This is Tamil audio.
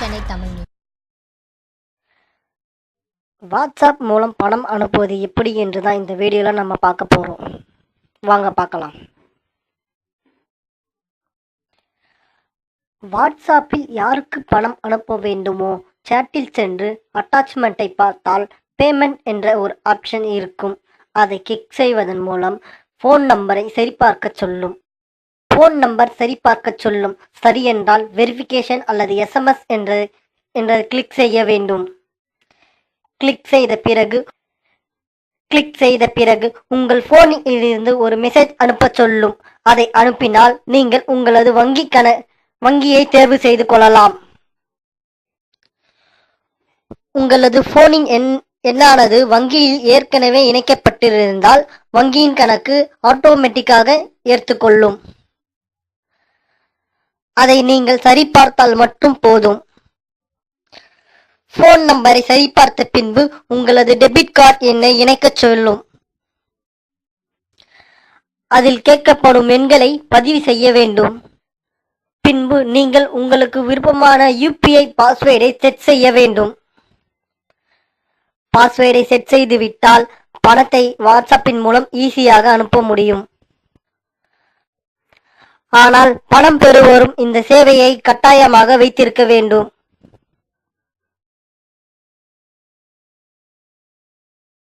தமிழ் நியூஸ். வாட்ஸ்அப் மூலம் பணம் அனுப்புவது எப்படி என்று தான் இந்த வீடியோவில் நம்ம பார்க்க போகிறோம் வாங்க பார்க்கலாம். வாட்ஸ்அப்பில் யாருக்கு பணம் அனுப்ப வேண்டுமோ சேட்டில் சென்று அட்டாச்மெண்ட்டை பார்த்தால் பேமெண்ட் என்ற ஒரு ஆப்ஷன் இருக்கும். அதை கிளிக் செய்வதன் மூலம் ஃபோன் நம்பரை சரிபார்க்க சொல்லும். ஃபோன் நம்பர் சரிபார்க்க சொல்லும். சரி என்றால் வெரிஃபிகேஷன் அல்லது எஸ்எம்எஸ் என்ற என்ற கிளிக் செய்ய வேண்டும். கிளிக் செய்த பிறகு கிளிக் செய்த பிறகு உங்கள் போனில் இருந்து ஒரு மெசேஜ் அனுப்ப சொல்லும். அதை அனுப்பினால் நீங்கள் உங்களது வங்கி கண வங்கியை தேர்வு செய்து கொள்ளலாம். உங்களது போனின் எண் எண்ணானது வங்கியில் ஏற்கனவே இணைக்கப்பட்டிருந்தால் வங்கியின் கணக்கு ஆட்டோமேட்டிக்காக ஏற்றுக்கொள்ளும். அதை நீங்கள் சரிபார்த்தால் மட்டும் போதும். போன் நம்பரை சரிபார்த்த பின்பு உங்களது டெபிட் கார்டு எண்ணை இணைக்கச் சொல்லும். அதில் கேட்கப்படும் எண்களை பதிவு செய்ய வேண்டும். பின்பு நீங்கள் உங்களுக்கு விருப்பமான யூபிஐ பாஸ்வேர்டை செட் செய்ய வேண்டும். பாஸ்வேர்டை செட் செய்துவிட்டால் பணத்தை வாட்ஸ்அப்பின் மூலம் ஈஸியாக அனுப்ப முடியும். ஆனால் பணம் பெறுவோரும் இந்த சேவையை கட்டாயமாக வைத்திருக்க வேண்டும்.